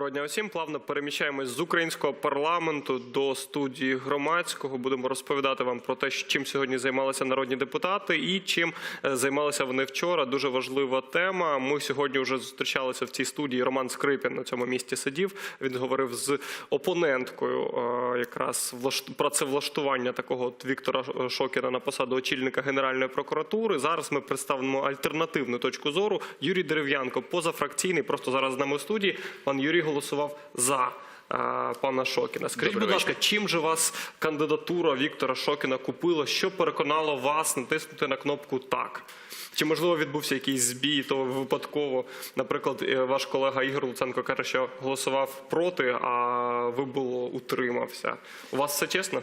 Доброго дня усім. Плавно переміщаємось з українського парламенту до студії громадського. Будемо розповідати вам про те, чим сьогодні займалися народні депутати і чим е, займалися вони вчора. Дуже важлива тема. Ми сьогодні вже зустрічалися в цій студії. Роман Скрипін на цьому місці сидів. Він говорив з опоненткою е, якраз влаш- працевлаштування такого от Віктора Шокіна на посаду очільника Генеральної прокуратури. Зараз ми представимо альтернативну точку зору. Юрій Дерев'янко, позафракційний, просто зараз з нами в студії. Пан Юрій голосував за. е, Пана Шокіна, скажіть, Добрий будь ласка, чим же вас кандидатура Віктора Шокіна купила? Що переконало вас натиснути на кнопку так? Чи можливо відбувся якийсь збій, то випадково, наприклад, е, ваш колега Ігор Луценко каже, що голосував проти, а ви було утримався. У вас все чесно?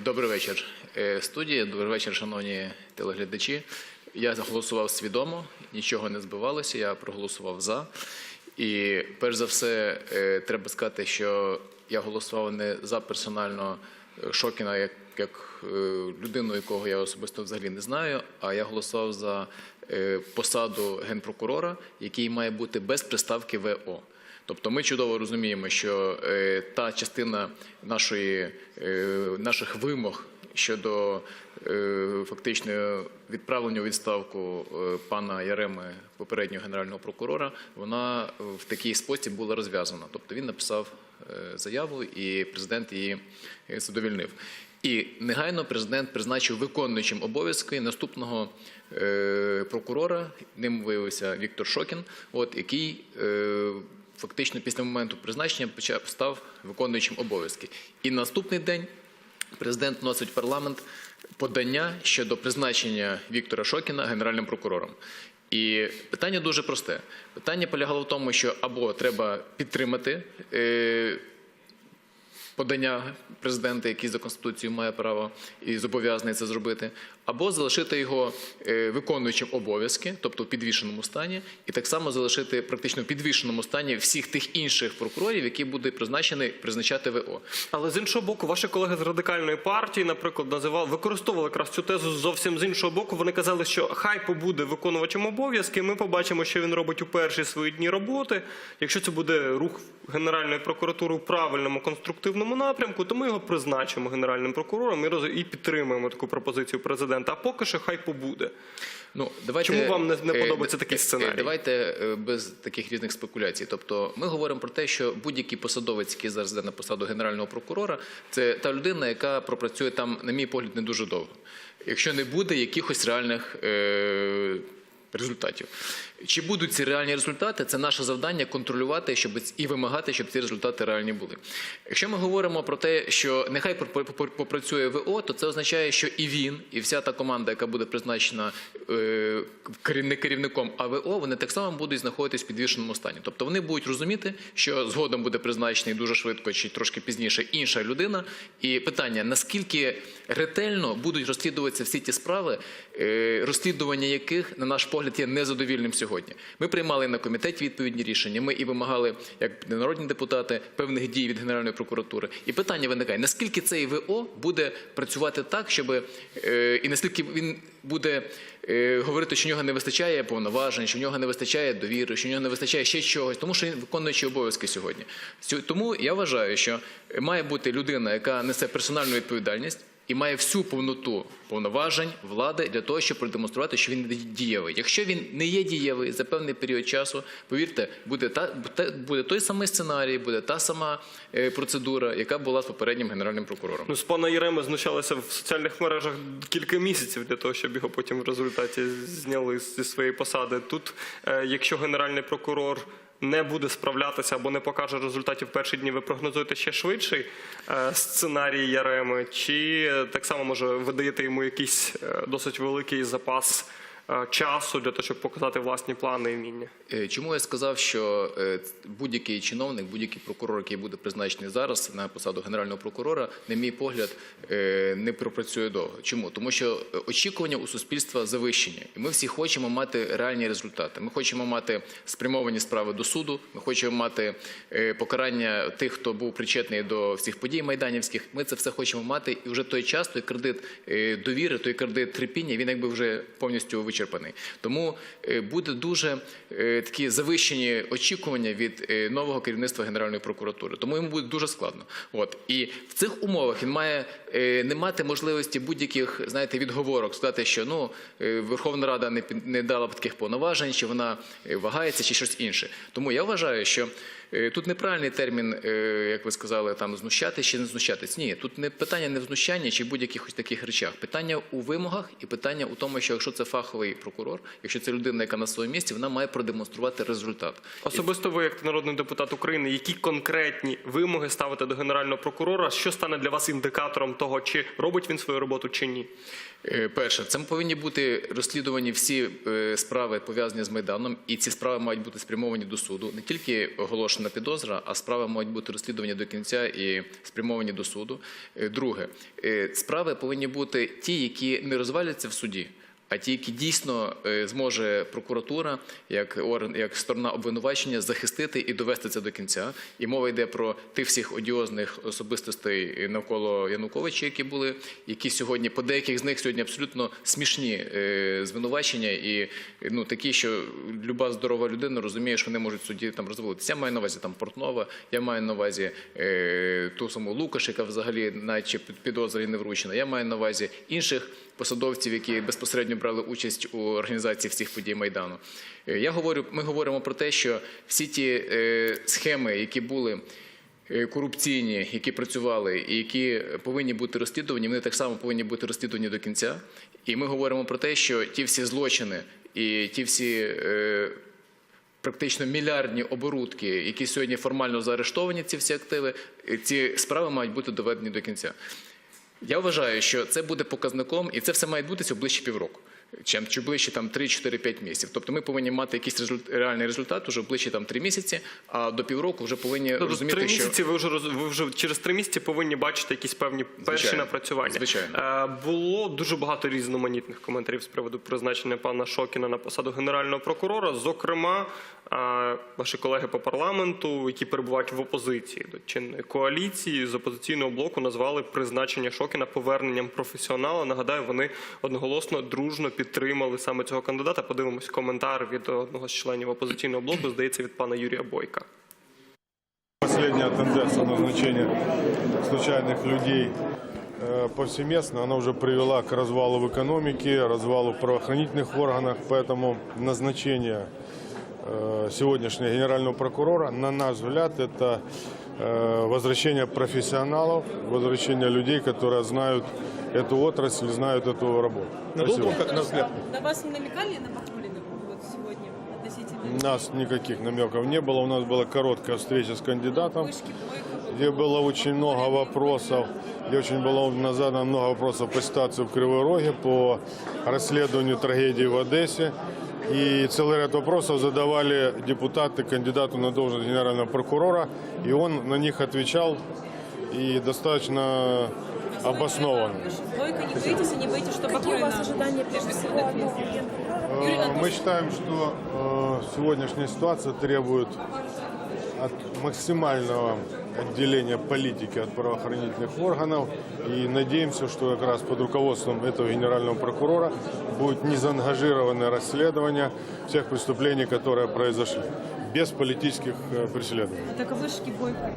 Добрий вечір, е, студія. Добрий вечір, шановні телеглядачі. Я голосував свідомо, нічого не збивалося. Я проголосував за. І перш за все, е, треба сказати, що я голосував не за персонально е, Шокіна як, як е, людину, якого я особисто взагалі не знаю, а я голосував за посаду генпрокурора, який має бути без приставки ВО. Тобто ми чудово розуміємо, що та частина нашої, наших вимог щодо фактично відправлення у відставку е, пана Яреми, попереднього генерального прокурора, вона в такий спосіб була розв'язана. Тобто він написав е, заяву, і президент її е, задовільнив. І негайно президент призначив виконуючим обов'язки наступного е, прокурора. Ним виявився Віктор Шокін, от який е, фактично після моменту призначення почав став виконуючим обов'язки. І наступний день президент вносить в парламент подання щодо призначення Віктора Шокіна генеральним прокурором. І питання дуже просте. Питання полягало в тому, що або треба підтримати. Е, подання президента, який за конституцією має право і зобов'язаний це зробити, або залишити його е, виконуючим обов'язки, тобто в підвішеному стані, і так само залишити практично в підвішеному стані всіх тих інших прокурорів, які буде призначений призначати ВО. Але з іншого боку, ваші колеги з радикальної партії, наприклад, називали використовували якраз цю тезу зовсім з іншого боку. Вони казали, що хай побуде виконувачем обов'язки. Ми побачимо, що він робить у перші свої дні роботи. Якщо це буде рух Генеральної прокуратури в правильному конструктивному напрямку, то ми його призначимо генеральним прокурором і роз- і підтримуємо таку пропозицію президента. А поки що хай побуде. Ну, давайте, Чому вам не- не е, подобається такий е, сценарій? Давайте е, без таких різних спекуляцій. Тобто, ми говоримо про те, що будь-який посадовець, який зараз йде на посаду генерального прокурора, це та людина, яка пропрацює там, на мій погляд, не дуже довго. Якщо не буде якихось реальних е, результатів. Чи будуть ці реальні результати? Це наше завдання контролювати, щоб і вимагати, щоб ці результати реальні були. Якщо ми говоримо про те, що нехай попр- попр- попрацює ВО, то це означає, що і він, і вся та команда, яка буде призначена е, не керівником АВО, вони так само будуть знаходитись в підвішеному стані. Тобто вони будуть розуміти, що згодом буде призначений дуже швидко чи трошки пізніше інша людина. І питання: наскільки ретельно будуть розслідуватися всі ті справи, е, розслідування яких, на наш погляд, є незадовільним сьогодні. Ми приймали на комітеті відповідні рішення. Ми і вимагали, як народні депутати, певних дій від Генеральної прокуратури. І питання виникає: наскільки цей ВО буде працювати так, щоб е, і наскільки він буде е, говорити, що в нього не вистачає повноважень, що в нього не вистачає довіри, що в нього не вистачає ще чогось, тому що він виконуючий обов'язки сьогодні. Сьо- Тому я вважаю, що має бути людина, яка несе персональну відповідальність. І має всю повноту повноважень влади для того, щоб продемонструвати, що він дієвий. Якщо він не є дієвий за певний період часу, повірте, буде та буде той самий сценарій, буде та сама е, процедура, яка була з попереднім генеральним прокурором. Ну, з пана Єреми знущалися в соціальних мережах кілька місяців для того, щоб його потім в результаті зняли зі своєї посади. Тут, е, якщо генеральний прокурор не буде справлятися або не покаже результатів перші дні, ви прогнозуєте ще швидший е, сценарій Яреми, чи так само може ви даєте йому якийсь е, досить великий запас часу для того, щоб показати власні плани і вміння? Е, Чому я сказав, що е, будь-який чиновник, будь-який прокурор, який буде призначений зараз на посаду генерального прокурора, на мій погляд, е, не пропрацює довго. Чому? Тому що е, очікування у суспільства завищені, і ми всі хочемо мати реальні результати. Ми хочемо мати спрямовані справи до суду. Ми хочемо мати е, покарання тих, хто був причетний до всіх подій майданівських. Ми це все хочемо мати, і вже той час, той кредит е, довіри, той кредит терпіння, він якби вже повністю вичерпаний. Тому е, буде дуже е, такі завищені очікування від е, нового керівництва Генеральної прокуратури. Тому йому буде дуже складно. От і в цих умовах він має не мати можливості будь-яких знаєте відговорок сказати, що ну Верховна Рада не не дала б таких повноважень, чи вона вагається, чи щось інше. Тому я вважаю, що тут неправильний термін, е, як ви сказали, там знущатись чи не знущатись. Ні, тут не питання не в знущанні чи будь-яких таких речах. Питання у вимогах і питання у тому, що якщо це фаховий прокурор, якщо це людина, яка на своєму місці, вона має продемонструвати результат. Особисто ви, як народний депутат України, які конкретні вимоги ставите до генерального прокурора? Що стане для вас індикатором того, чи робить він свою роботу, чи ні? Е, Перше, це повинні бути розслідувані всі е, справи пов'язані з майданом, і ці справи мають бути спрямовані до суду. Не тільки оголошена підозра, а справи мають бути розслідувані до кінця і спрямовані до суду. Е, Друге, справи повинні бути ті, які не розваляться в суді. А ті, які дійсно е, зможе прокуратура, як орган, як сторона обвинувачення, захистити і довести це до кінця. І мова йде про тих всіх одіозних особистостей навколо Януковича, які були, які сьогодні по деяких з них сьогодні абсолютно смішні е, звинувачення, і ну такі, що люба здорова людина розуміє, що вони можуть суді там розвалитися. Я маю на увазі там Портнова, я маю на увазі е, ту саму Лукаш, яка взагалі наче під підозрі не вручена. Я маю на увазі інших посадовців, які безпосередньо брали участь у організації всіх подій майдану. Е, Я говорю, ми говоримо про те, що всі ті е, схеми, які були. е, Корупційні, які працювали і які повинні бути розслідувані, вони так само повинні бути розслідувані до кінця. І ми говоримо про те, що ті всі злочини і ті всі е, практично мільярдні оборудки, які сьогодні формально заарештовані, ці всі активи, ці справи мають бути доведені до кінця. Я вважаю, що це буде показником, і це все має в ближче півроку. Чим чи ближче там 3-4-5 місяців. Тобто ми повинні мати якийсь результ, реальний результат уже ближче там 3 місяці, а до півроку вже повинні Тобто розуміти, три що ви вже роз- ви вже через три місяці повинні бачити якісь певні перші Звичайно. напрацювання. Звичайно. Е, було дуже багато різноманітних коментарів з приводу призначення пана Шокіна на посаду генерального прокурора. Зокрема, е, ваші колеги по парламенту, які перебувають в опозиції до чинної коаліції з опозиційного блоку, назвали призначення Шокіна поверненням професіонала. Нагадаю, вони одноголосно дружно підтримали саме цього кандидата. Подивимось коментар від одного з членів опозиційного блоку, здається, від пана Юрія Бойка. Последняя тенденция назначения случайных людей э, повсеместно, она уже привела к развалу в экономике, развалу в правоохранительных органах, поэтому назначение э, сегодняшнего генерального прокурора, на наш взгляд, это э, возвращение профессионалов, возвращение людей, которые знают эту отрасль, знают эту работу. Спасибо. На вас не намекали на Бахмулина вот сегодня относительно У нас никаких намеков не было, у нас была короткая встреча с кандидатом. вышки Бойко? где было очень много вопросов, где очень было задано много вопросов по ситуации в Кривой Роге, по расследованию трагедии в Одессе. И целый ряд вопросов задавали депутаты кандидату на должность генерального прокурора, и он на них отвечал и достаточно обоснованно. Бойко, не боитесь и не боитесь, что Какие у вас Бахмулина ожидания прежде всего от нового генпрокурора? Юрий Э, Мы Анатольевич. считаем, что э, сегодняшняя ситуация требует от максимального отделения политики от правоохранительных органов. И надеемся, что как раз под руководством этого генерального прокурора будет незаангажированное расследование всех преступлений, которые произошли, без политических э, преследований. Так а вышки Бойко?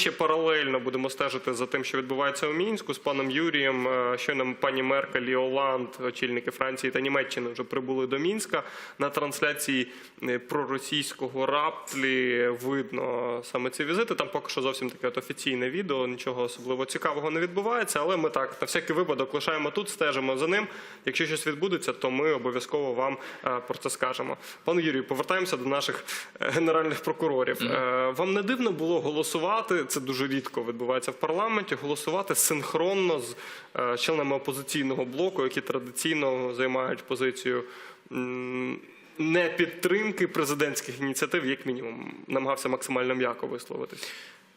Ще паралельно будемо стежити за тим, що відбувається у мінську з паном Юрієм. Е, Щойно пані Меркель і Оланд, очільники Франції та Німеччини, вже прибули до Мінська. На трансляції е, проросійського раплі видно саме ці візити. Там поки що зовсім таке от офіційне відео, нічого особливо цікавого не відбувається. Але ми так на всякий випадок лишаємо тут, стежимо за ним. Якщо щось відбудеться, то ми обов'язково вам е, про це скажемо. Пане Юрію, повертаємося до наших генеральних прокурорів. Вам не дивно було голосувати? Це дуже рідко відбувається в парламенті. Голосувати синхронно з е, членами опозиційного блоку, які традиційно займають позицію. Не підтримки президентських ініціатив, як мінімум, намагався максимально м'яко висловитись.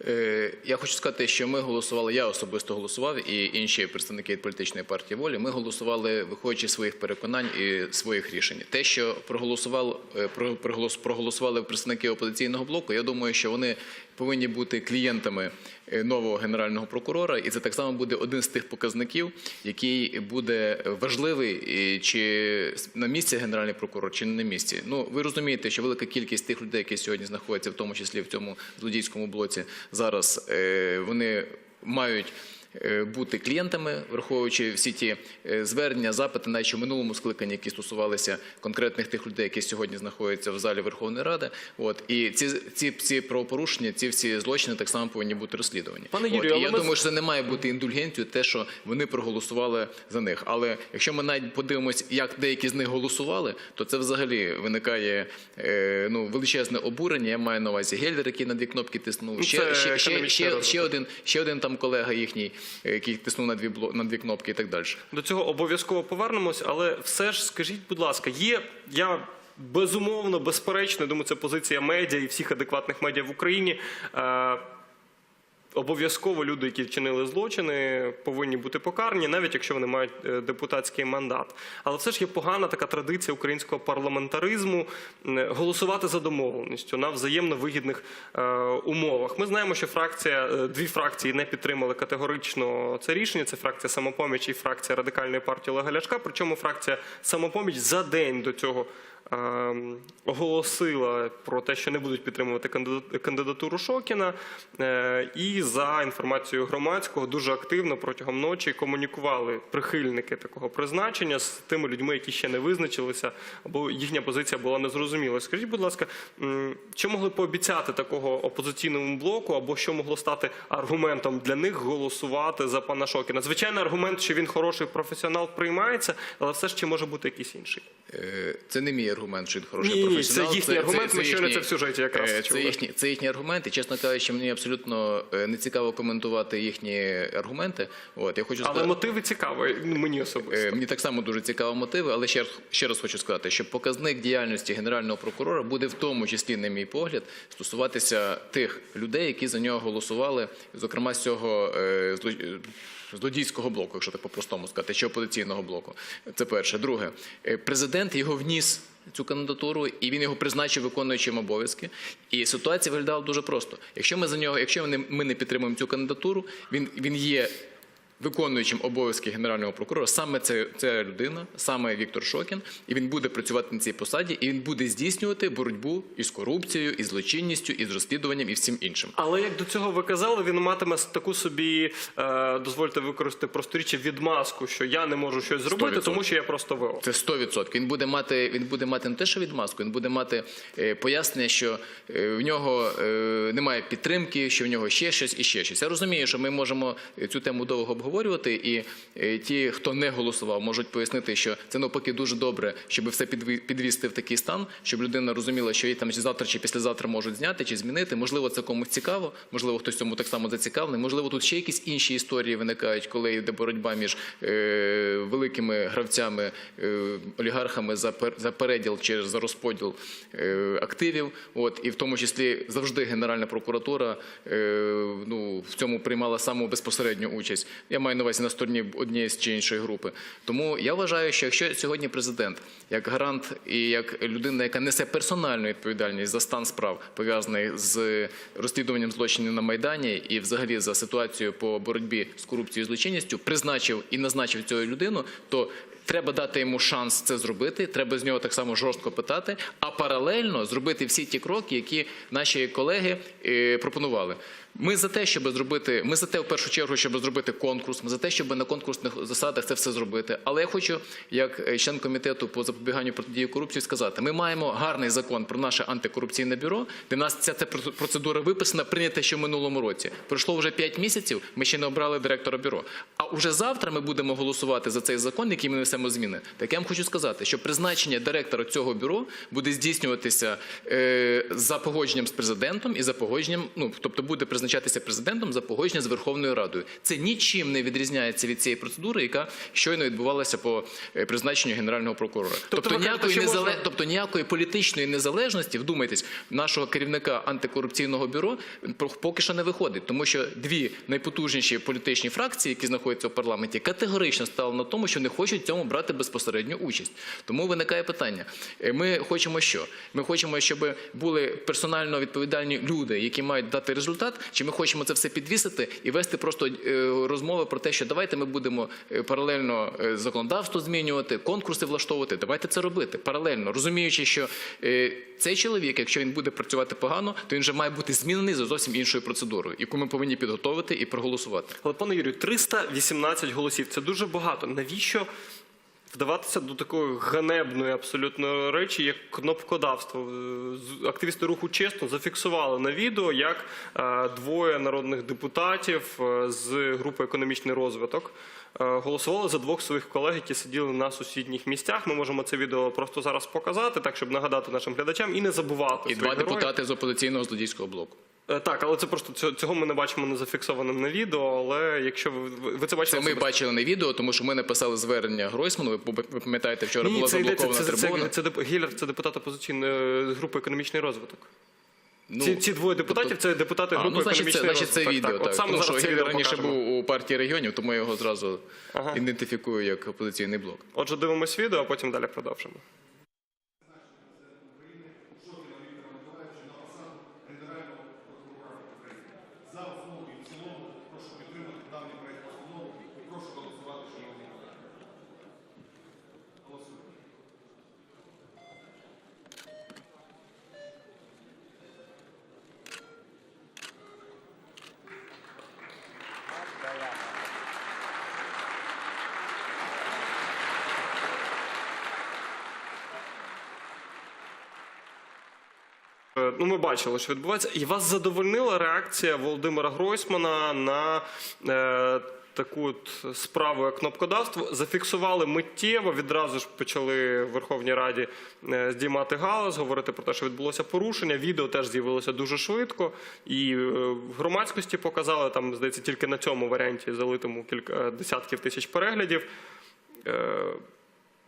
Е, Я хочу сказати, що ми голосували, я особисто голосував, і інші представники політичної партії волі. Ми голосували, виходячи з своїх переконань і своїх рішень. Те, що проголосував, е, проголос- проголосували представники опозиційного блоку, я думаю, що вони повинні бути клієнтами е, нового генерального прокурора, і це так само буде один з тих показників, який буде важливий, чи на місці генеральний прокурор, чи не на місці. Ну ви розумієте, що велика кількість тих людей, які сьогодні знаходяться, в тому числі в цьому злодійському блоці, зараз е, вони мають. Е, Бути клієнтами, враховуючи всі ті е, звернення, запити, навіть в минулому скликанні, які стосувалися конкретних тих людей, які сьогодні знаходяться в залі Верховної Ради. От і ці ці, ці правопорушення, ці всі злочини так само повинні бути розслідувані. Пане От, і я ми- думаю, що це не має бути індульгенцією, те, що вони проголосували за них. Але якщо ми навіть подивимось, як деякі з них голосували, то це взагалі виникає е, ну величезне обурення. Я маю на увазі Гельдер, який на дві кнопки тиснув. Ну, Ще, ще, ще, ще, ще один, ще один там колега їхній, е, який тиснув на дві на дві кнопки і так далі. До цього обов'язково повернемось, але все ж скажіть, будь ласка, є я. Безумовно, безперечно, думаю, це позиція медіа і всіх адекватних медіа в Україні. Обов'язково люди, які вчинили злочини, повинні бути покарані, навіть якщо вони мають е, депутатський мандат. Але все ж є погана така традиція українського парламентаризму е, голосувати за домовленістю на взаємно вигідних е, умовах. Ми знаємо, що фракція, дві фракції не підтримали категорично це рішення. Це фракція самопоміч і фракція радикальної партії Олега Ляшка. Причому фракція самопоміч за день до цього. Е, Оголосила про те, що не будуть підтримувати кандидатуру Шокіна, Е, і за інформацією громадського дуже активно протягом ночі комунікували прихильники такого призначення з тими людьми, які ще не визначилися, або їхня позиція була незрозуміла. Скажіть, будь ласка, що могли пообіцяти такого опозиційному блоку, або що могло стати аргументом для них голосувати за пана Шокіна? Звичайно, аргумент, що він хороший професіонал, приймається, але все ж чи може бути якийсь інший? Е, Це не мій аргумент, що він хороший Ні, професіонал. це їхній аргумент, ми щойно це в сюжеті якраз е, чули. Це їхні, це їхні аргументи. Чесно кажучи, мені абсолютно е, не цікаво коментувати їхні аргументи. От я хочу Але сказати. мотиви цікаві мені особисто. Е, Мені так само дуже цікаво мотиви, але ще, раз- ще раз хочу сказати, що показник діяльності генерального прокурора буде в тому числі, на мій погляд, стосуватися тих людей, які за нього голосували, зокрема з цього злодійського блоку, якщо так по-простому сказати, чи опозиційного блоку. Це перше. Друге, е, президент його вніс. Цю кандидатуру, і він його призначив виконуючим обов'язки. І ситуація виглядала дуже просто. Якщо ми за нього, якщо ми не, підтримуємо цю кандидатуру, він, він є виконуючим обов'язки генерального прокурора саме це, ця людина, саме Віктор Шокін, і він буде працювати на цій посаді, і він буде здійснювати боротьбу із корупцією, із злочинністю, із розслідуванням і всім іншим. Але як до цього ви казали, він матиме таку собі, е, дозвольте використати просторіччя, відмазку, що я не можу щось зробити, 100%. тому що я просто ВО. Це 100%. Він буде мати, він буде мати не те, що відмазку, він буде мати е, пояснення, що е, в нього немає підтримки, що в нього ще щось і ще щось. Я розумію, що ми можемо цю тему довго обговорювати, і е, ті, хто не голосував, можуть пояснити, що це навпаки дуже добре, щоб все підві- підвісти в такий стан, щоб людина розуміла, що її там завтра чи післязавтра можуть зняти чи змінити. Можливо, це комусь цікаво, можливо, хтось цьому так само зацікавлений. Можливо, тут ще якісь інші історії виникають, коли йде боротьба між е, великими гравцями, е, олігархами за пер- переділ чи за розподіл активів. От і в тому числі завжди Генеральна прокуратура ну в цьому приймала саму безпосередню участь. Я маю на увазі на стороні однієї чи іншої групи. Тому я вважаю, що якщо сьогодні президент як гарант і як людина, яка несе персональну відповідальність за стан справ пов'язаний з розслідуванням злочинів на майдані і взагалі за ситуацією по боротьбі з корупцією і злочинністю, призначив і назначив цю людину, то Треба дати йому шанс це зробити. Треба з нього так само жорстко питати, а паралельно зробити всі ті кроки, які наші колеги е, пропонували. Ми за те, щоб зробити, ми за те, в першу чергу, щоб зробити конкурс. Ми за те, щоб на конкурсних засадах це все зробити. Але я хочу, як е, член комітету по запобіганню протидії корупції, сказати: ми маємо гарний закон про наше антикорупційне бюро, де в нас ця, процедура виписана, прийнята ще в минулому році. Пройшло вже 5 місяців. Ми ще не обрали директора бюро. А уже завтра ми будемо голосувати за цей закон, який ми несемо зміни. Так я вам хочу сказати, що призначення директора цього бюро буде здійснюватися е, за погодженням з президентом і за погодженням, ну тобто буде призначатися президентом за погодження з Верховною Радою. Це нічим не відрізняється від цієї процедури, яка щойно відбувалася по е, призначенню генерального прокурора. Тобто кажете, ніякої що можна- тобто ніякої політичної незалежності, вдумайтесь, нашого керівника антикорупційного бюро поки що не виходить, тому що дві найпотужніші політичні фракції, які знаходяться в парламенті, категорично стали на тому, що не хочуть в цьому брати безпосередню участь. Тому виникає питання: Е, ми хочемо що? Ми хочемо, щоб були персонально відповідальні люди, які мають дати результат, чи ми хочемо це все підвісити і вести просто е, розмови про те, що давайте ми будемо е, паралельно е, законодавство змінювати, конкурси влаштовувати. Давайте це робити паралельно, розуміючи, що цей чоловік, якщо він буде працювати погано, то він вже має бути змінений за зовсім іншою процедурою, яку ми повинні підготовити і проголосувати. Але пане Юрію, 318 голосів це дуже багато. Навіщо вдаватися до такої ганебної абсолютно речі, як кнопкодавство? Е, Активісти руху чесно зафіксували на відео, як е, двоє народних депутатів е, з групи економічний розвиток. Е, Голосували за двох своїх колег, які сиділи на сусідніх місцях. Ми можемо це відео просто зараз показати, так щоб нагадати нашим глядачам і не забувати І два героїв. депутати з опозиційного злодійського блоку. Е, Так, але це просто цього- ми не бачимо не зафіксованим на відео. Але якщо ви, ви- це бачите, Це ми бачили на відео, тому що ми написали звернення Гройсману. Ви пам'ятаєте, вчора Ні, була це заблокована це, це, трибуна. це, деп- Гіллер, це депутат опозиційної групи економічний розвиток. Ну, ці, ці двоє депутатів тобто- це депутати А, групи ну, значить, це, значить, це розвиток. відео. Так, Так, От саме Тому що зараз це відео раніше покажемо. був у партії регіонів, тому я його зразу Ага. ідентифікую як опозиційний блок. Отже, дивимось відео, а потім далі продовжимо. Е, Ну, ми бачили, що відбувається. І вас задовольнила реакція Володимира Гройсмана на е, таку от справу, як кнопкодавство. Зафіксували миттєво, відразу ж почали в Верховній Раді е, здіймати галас, говорити про те, що відбулося порушення. Відео теж з'явилося дуже швидко. І е, в громадськості показали, там, здається, тільки на цьому варіанті залитому кілька е, десятків тисяч переглядів. Е,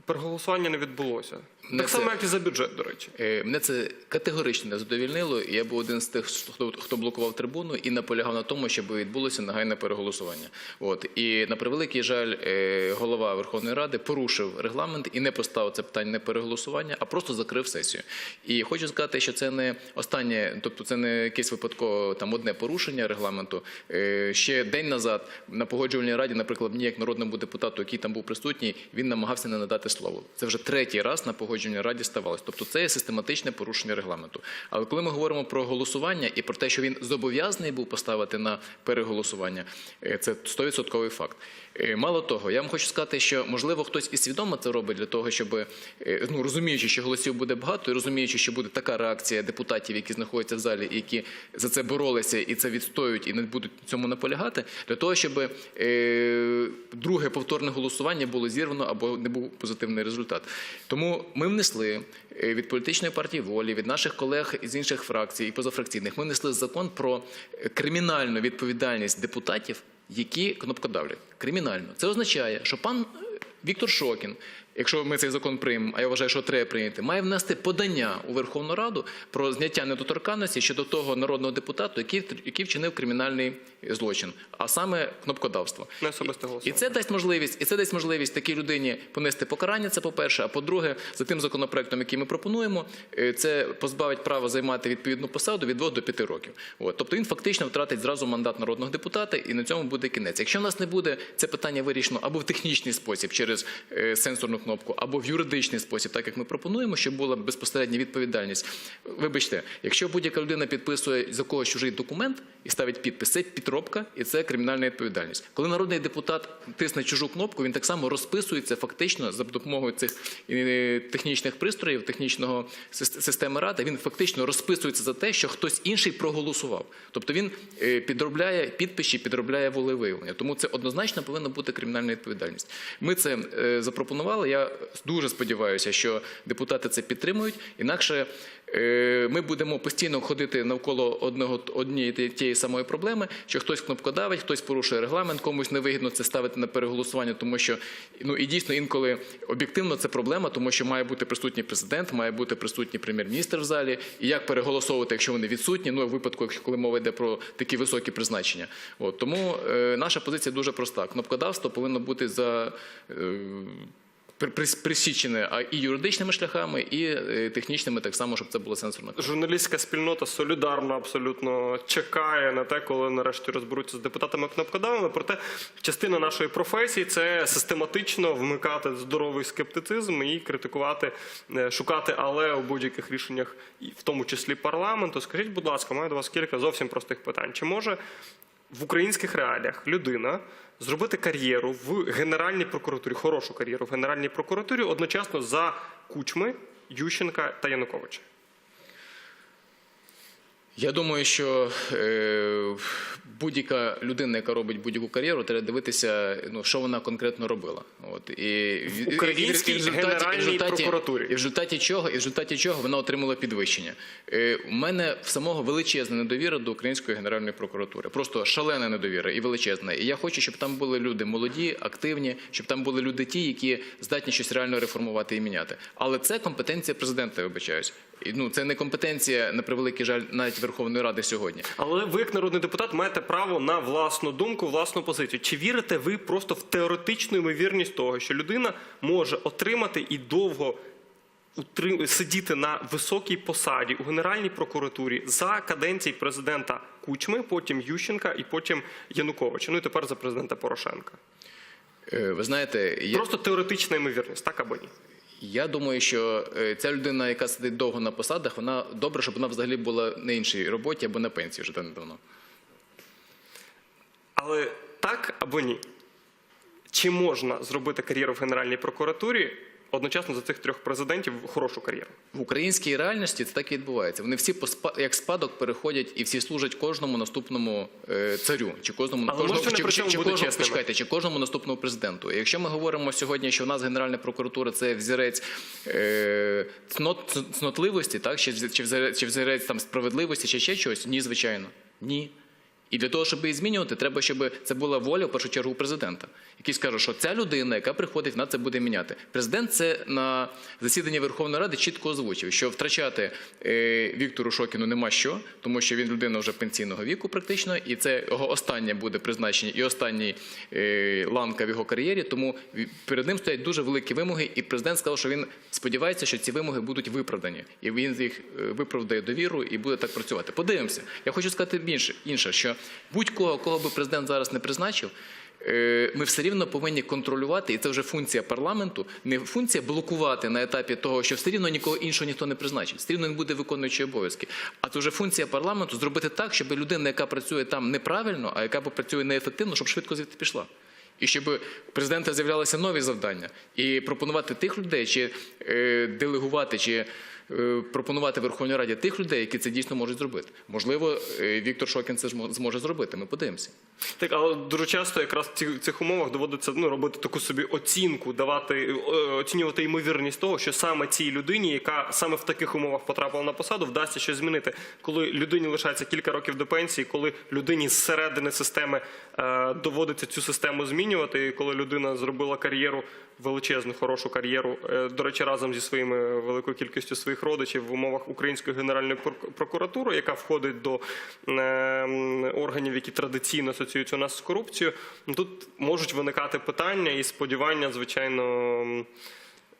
Переголосування не відбулося. Не Так само, це- як і за бюджет, до речі. Е, Мене це категорично не задовільнило. Я був один з тих, хто, хто блокував трибуну і наполягав на тому, щоб відбулося нагайне переголосування. От і на превеликий жаль, е, голова Верховної Ради порушив регламент і не поставив це питання не переголосування, а просто закрив сесію. І хочу сказати, що це не останнє, тобто це не якесь випадково там одне порушення регламенту. Е, Ще день назад на погоджувальній раді, наприклад, мені як народному депутату, який там був присутній, він намагався не надати слово. Це вже третій раз на погоджувальній раді ставалось. Тобто це є систематичне порушення регламенту. Але коли ми говоримо про голосування і про те, що він зобов'язаний був поставити на переголосування, е, це 100% факт. Е, Мало того, я вам хочу сказати, що можливо хтось і свідомо це робить для того, щоб е, ну розуміючи, що голосів буде багато, і розуміючи, що буде така реакція депутатів, які знаходяться в залі, і які за це боролися і це відстоюють, і не будуть цьому наполягати, для того, щоб друге повторне голосування було зірвано або не був позитивний результат. Тому ми внесли е, від політичної партії волі, від наших колег із інших фракцій і позафракційних, ми внесли закон про е, кримінальну відповідальність депутатів, які кнопкодавлять. Кримінально. Це означає, що пан е, Віктор Шокін, якщо ми цей закон приймемо, а я вважаю, що треба прийняти, має внести подання у Верховну Раду про зняття недоторканності щодо того народного депутата, який, який вчинив кримінальний злочин, а саме кнопкодавство. Не І це дасть можливість, і це дасть можливість такій людині понести покарання. Це по-перше. А по-друге, за тим законопроектом, який ми пропонуємо, е, це позбавить права займати відповідну посаду від 2 до 5 років. От тобто він фактично втратить зразу мандат народного депутата, і на цьому буде кінець. Якщо в нас не буде це питання вирішено або в технічний спосіб через е, сенсорну кнопку, або в юридичний спосіб, так як ми пропонуємо, щоб була безпосередня відповідальність. Вибачте, якщо будь-яка людина підписує за когось чужий документ і ставить підпис, це підробка і це кримінальна відповідальність. Коли народний депутат тисне чужу кнопку, він так само розписується фактично за допомогою цих е, технічних пристроїв, технічного системи ради. Він фактично розписується за те, що хтось інший проголосував. Тобто він е, підробляє підписи, підробляє волевиявлення. Тому це однозначно повинна бути кримінальна відповідальність. Ми це е, запропонували. Я дуже сподіваюся, що депутати це підтримують. Інакше е, ми будемо постійно ходити навколо однієї тієї самої проблеми, що хтось кнопкодавить, хтось порушує регламент, комусь невигідно це ставити на переголосування, тому що ну і дійсно інколи об'єктивно це проблема, тому що має бути присутній президент, має бути присутній прем'єр-міністр в залі. І як переголосовувати, якщо вони відсутні? Ну в випадку, коли мова йде про такі високі призначення. Тому е, наша позиція дуже проста. Кнопкодавство повинно бути за. Е, при- Присічене а і юридичними шляхами, і е, технічними, так само, щоб це було сенсорно. Журналістська спільнота солідарно абсолютно чекає на те, коли нарешті розберуться з депутатами кнопкодавами. Проте частина нашої професії це систематично вмикати здоровий скептицизм і критикувати, е, шукати але у будь-яких рішеннях, в тому числі парламенту. Скажіть, будь ласка, маю до вас кілька зовсім простих питань. Чи може в українських реаліях людина зробити кар'єру в Генеральній прокуратурі, хорошу кар'єру в Генеральній прокуратурі одночасно за кучми Ющенка та Януковича? Я думаю, що е, будь-яка людина, яка робить будь-яку кар'єру, треба дивитися, ну що вона конкретно робила. От і в Українській Генеральній прокуратурі. і в результаті чого, і в результаті чого вона отримала підвищення. Е, у мене в самого величезна недовіра до української генеральної прокуратури. Просто шалена недовіра і величезна. І я хочу, щоб там були люди молоді, активні, щоб там були люди ті, які здатні щось реально реформувати і міняти. Але це компетенція президента, вибачаюсь. І, Ну це не компетенція на превеликий жаль навіть Верховної Ради сьогодні. Але ви, як народний депутат, маєте право на власну думку, власну позицію. Чи вірите ви просто в теоретичну ймовірність того, що людина може отримати і довго сидіти на високій посаді у Генеральній прокуратурі за каденції президента Кучми, потім Ющенка і потім Януковича. Ну і тепер за президента Порошенка. Е, Ви знаєте, я, Просто теоретична ймовірність, так або ні? я думаю, що е, ця людина, яка сидить довго на посадах, вона добре, щоб вона взагалі була на іншій роботі або на пенсії вже давно. Але так або ні? Чи можна зробити кар'єру в Генеральній прокуратурі одночасно за цих трьох президентів хорошу кар'єру? В українській реальності це так і відбувається. Вони всі як спадок переходять і всі служать кожному наступному е, царю, чи кожному Але кожному, чи, чи, чи, кожному, почекайте, чи кожному наступному президенту. І Якщо ми говоримо сьогодні, що в нас Генеральна прокуратура це взірець е, цнот, цнотливості, так чи, чи взірець, чи взірець там справедливості, чи ще чогось, ні, звичайно, ні. І для того, щоб її змінювати, треба, щоб це була воля в першу чергу президента, який скаже, що ця людина, яка приходить, вона це буде міняти. Президент це на засіданні Верховної Ради чітко озвучив, що втрачати е, Віктору Шокіну нема що, тому що він людина вже пенсійного віку, практично, і це його останнє буде призначення і останній е, ланка в його кар'єрі. Тому перед ним стоять дуже великі вимоги, і президент сказав, що він сподівається, що ці вимоги будуть виправдані, і він їх е, виправдає довіру і буде так працювати. Подивимося. Я хочу сказати більше інше, що будь-кого, кого би президент зараз не призначив. е, Ми все рівно повинні контролювати, і це вже функція парламенту, не функція блокувати на етапі того, що все рівно нікого іншого ніхто не призначить, все рівно він буде виконуючи обов'язки. А це вже функція парламенту зробити так, щоб людина, яка працює там неправильно, а яка працює неефективно, щоб швидко звідти пішла. І щоб у президента з'являлися нові завдання, і пропонувати тих людей, чи е, делегувати, чи пропонувати Верховній Раді тих людей, які це дійсно можуть зробити. Можливо, е, Віктор Шокін це змо- зможе зробити. Ми подивимося. Так, але дуже часто якраз в цих умовах доводиться ну, робити таку собі оцінку, давати е, оцінювати ймовірність того, що саме цій людині, яка саме в таких умовах потрапила на посаду, вдасться щось змінити. Коли людині лишається кілька років до пенсії, коли людині зсередини системи е, доводиться цю систему змінювати, і коли людина зробила кар'єру величезну, хорошу кар'єру, е, до речі, разом зі своїми великою кількістю своїх родичів в умовах Української генеральної прок- прокуратури, яка входить до е, органів, які традиційно асоціюються у нас з корупцією. Тут можуть виникати питання і сподівання, звичайно.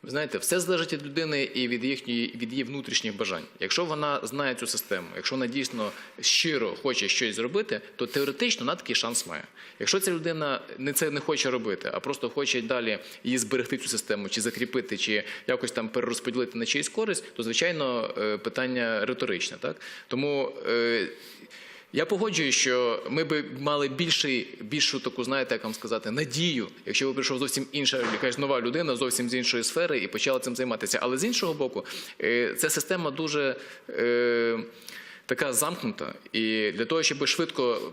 Ви знаєте, все залежить від людини і від їхньої від її внутрішніх бажань. Якщо вона знає цю систему, якщо вона дійсно щиро хоче щось зробити, то теоретично вона такий шанс має. Якщо ця людина не це не хоче робити, а просто хоче далі її зберегти цю систему, чи закріпити, чи якось там перерозподілити на чиїсь користь, то звичайно е, питання риторичне. Так тому. Я погоджуюсь, що ми би мали більший, більшу таку, знаєте, як вам сказати, надію, якщо ви прийшов зовсім інша, якась нова людина, зовсім з іншої сфери і почала цим займатися. Але з іншого боку, е, ця система дуже е, така замкнута. І для того, щоб швидко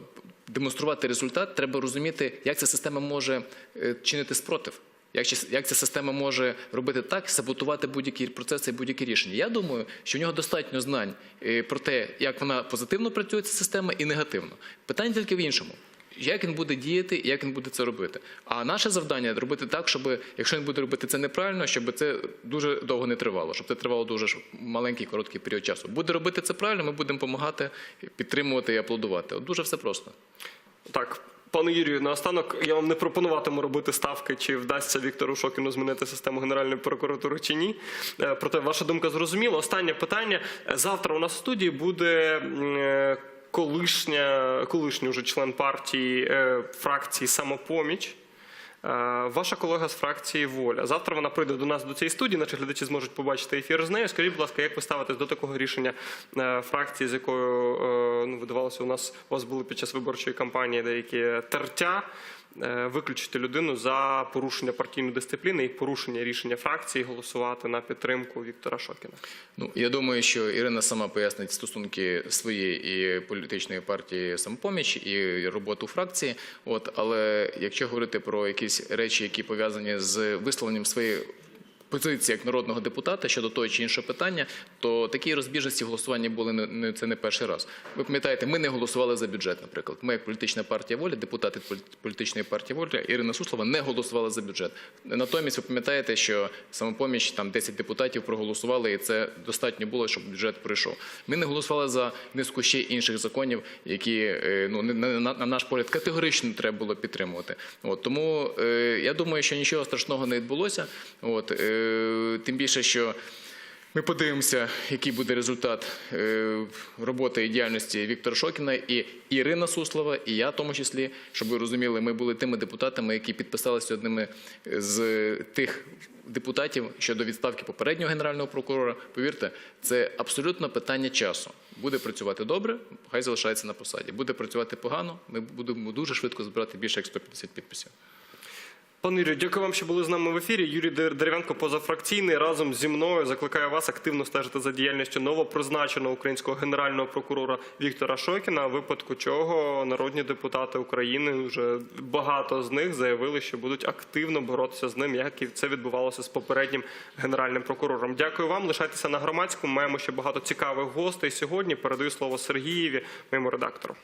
демонструвати результат, треба розуміти, як ця система може е, чинити спротив. Як, ця система може робити так, саботувати будь-які процеси і будь-які рішення? Я думаю, що в нього достатньо знань е, про те, як вона позитивно працює ця система і негативно. Питання тільки в іншому. Як він буде діяти, і як він буде це робити? А наше завдання робити так, щоб якщо він буде робити це неправильно, щоб це дуже довго не тривало, щоб це тривало дуже маленький короткий період часу. Буде робити це правильно, ми будемо допомагати, підтримувати і аплодувати. От дуже все просто. Так, пане Юрію, наостанок я вам не пропонуватиму робити ставки, чи вдасться Віктору Шокіну змінити систему Генеральної прокуратури чи ні. Е, Проте ваша думка зрозуміла. Останнє питання. Завтра у нас в студії буде е, колишня, колишній уже член партії е, фракції Самопоміч. Е, Ваша колега з фракції Воля. Завтра вона прийде до нас до цієї студії. Наші глядачі зможуть побачити ефір з нею. Скажіть, будь ласка, як ви ставитесь до такого рішення е, фракції, з якою е, ну, видавалося, у нас у вас були під час виборчої кампанії деякі тертя виключити людину за порушення партійної дисципліни і порушення рішення фракції голосувати на підтримку Віктора Шокіна? Ну я думаю, що Ірина сама пояснить стосунки своєї і політичної партії самопоміч і роботу фракції. От але якщо говорити про якісь речі, які пов'язані з висловленням своєї. Позиції як народного депутата щодо того чи іншого питання, то такі розбіжності в голосуванні були не, це не перший раз. Ви пам'ятаєте, ми не голосували за бюджет, наприклад. Ми, як політична партія воля, депутати полі- політичної партії воля Ірина Суслова не голосували за бюджет. Натомість ви пам'ятаєте, що самопоміч там 10 депутатів проголосували, і це достатньо було, щоб бюджет пройшов. Ми не голосували за низку ще інших законів, які е, ну на, на, на наш погляд категорично треба було підтримувати. От тому е, я думаю, що нічого страшного не відбулося. От е, тим більше, що. Ми подивимося, який буде результат е, роботи і діяльності Віктора Шокіна і Ірина Суслова, і я в тому числі, щоб ви розуміли, ми були тими депутатами, які підписалися одними з тих депутатів щодо відставки попереднього генерального прокурора. Повірте, це абсолютно питання часу. Буде працювати добре, хай залишається на посаді. Буде працювати погано. Ми будемо дуже швидко збирати більше як 150 підписів. Пане Юрію, дякую вам, що були з нами в ефірі. Юрій Дер- Дерев'янко, позафракційний, разом зі мною закликає вас активно стежити за діяльністю новопризначеного українського генерального прокурора Віктора Шокіна, в випадку чого народні депутати України вже багато з них заявили, що будуть активно боротися з ним, як і це відбувалося з попереднім генеральним прокурором. Дякую вам. Лишайтеся на громадському. Маємо ще багато цікавих гостей сьогодні. Передаю слово Сергієві, моєму редактору.